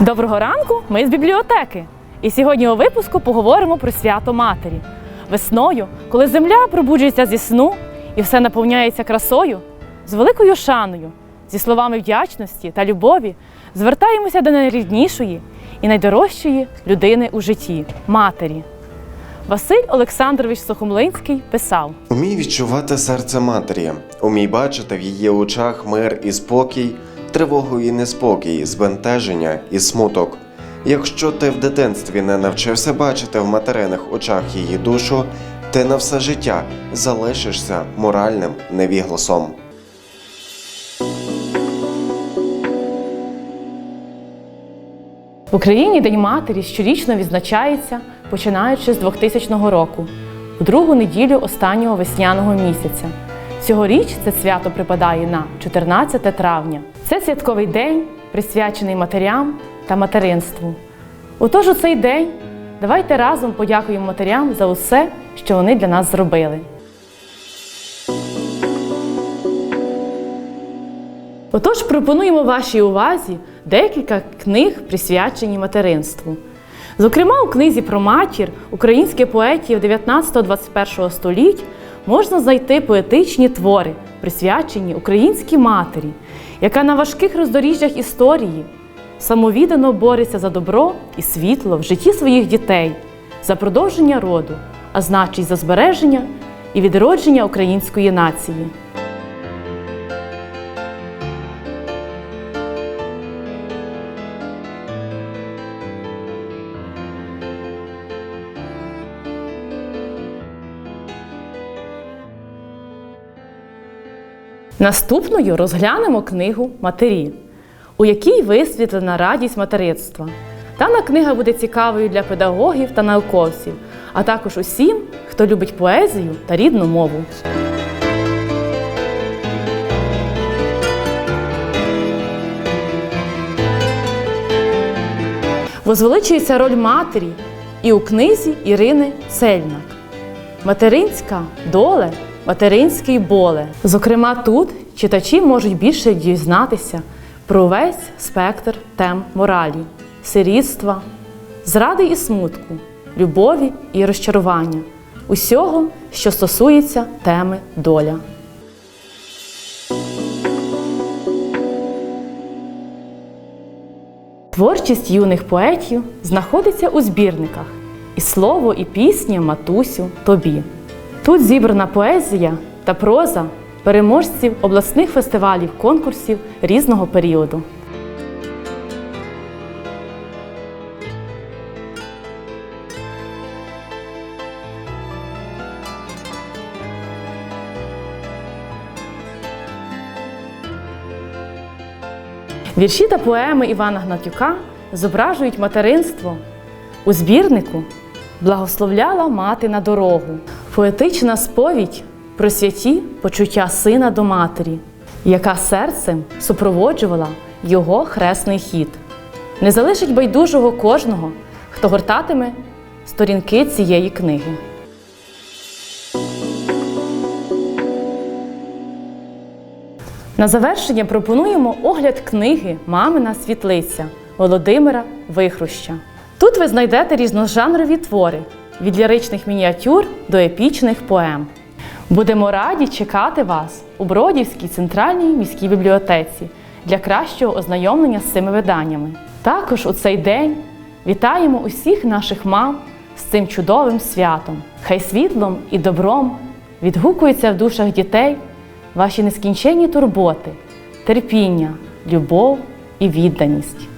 Доброго ранку! Ми з бібліотеки. І сьогодні у випуску поговоримо про свято Матері. Весною, коли земля пробуджується зі сну і все наповняється красою, з великою шаною, зі словами вдячності та любові звертаємося до найріднішої і найдорожчої людини у житті матері. Василь Олександрович Сухомлинський писав: Умій відчувати серце матері, умій бачити в її очах мир і спокій, тривогу і неспокій, збентеження і смуток. Якщо ти в дитинстві не навчився бачити в материних очах її душу, ти на все життя залишишся моральним невігласом. В Україні День матері щорічно відзначається, починаючи з 2000 року, у другу неділю останнього весняного місяця. Цьогоріч це свято припадає на 14 травня. Це святковий день, присвячений матерям та материнству. Отож, у цей день давайте разом подякуємо матерям за усе, що вони для нас зробили. Отож, пропонуємо вашій увазі декілька книг, присвячені материнству. Зокрема, у книзі про матір українських поетів 19-21 століть можна знайти поетичні твори, присвячені українській матері, яка на важких роздоріжжях історії самовіддано бореться за добро і світло в житті своїх дітей, за продовження роду, а значить за збереження і відродження української нації. Наступною розглянемо книгу Матері, у якій висвітлена радість материнства. Дана книга буде цікавою для педагогів та науковців, а також усім, хто любить поезію та рідну мову. Возвеличується роль матері і у книзі Ірини Цельнак. Материнська доле, материнський боле. Зокрема, тут читачі можуть більше дізнатися про весь спектр тем моралі, сирітства, зради і смутку, любові і розчарування, усього, що стосується теми доля. Творчість юних поетів знаходиться у збірниках і слово, і пісня Матусю тобі. Тут зібрана поезія та проза переможців обласних фестивалів конкурсів різного періоду. Вірші та поеми Івана Гнатюка зображують материнство. У збірнику благословляла мати на дорогу, поетична сповідь про святі почуття сина до матері, яка серцем супроводжувала його хресний хід. Не залишить байдужого кожного, хто гортатиме сторінки цієї книги. На завершення пропонуємо огляд книги Мамина світлиця Володимира Вихруща. Тут ви знайдете різножанрові твори від ліричних мініатюр до епічних поем. Будемо раді чекати вас у Бродівській центральній міській бібліотеці для кращого ознайомлення з цими виданнями. Також у цей день вітаємо усіх наших мам з цим чудовим святом. Хай світлом і добром відгукуються в душах дітей ваші нескінченні турботи, терпіння, любов і відданість.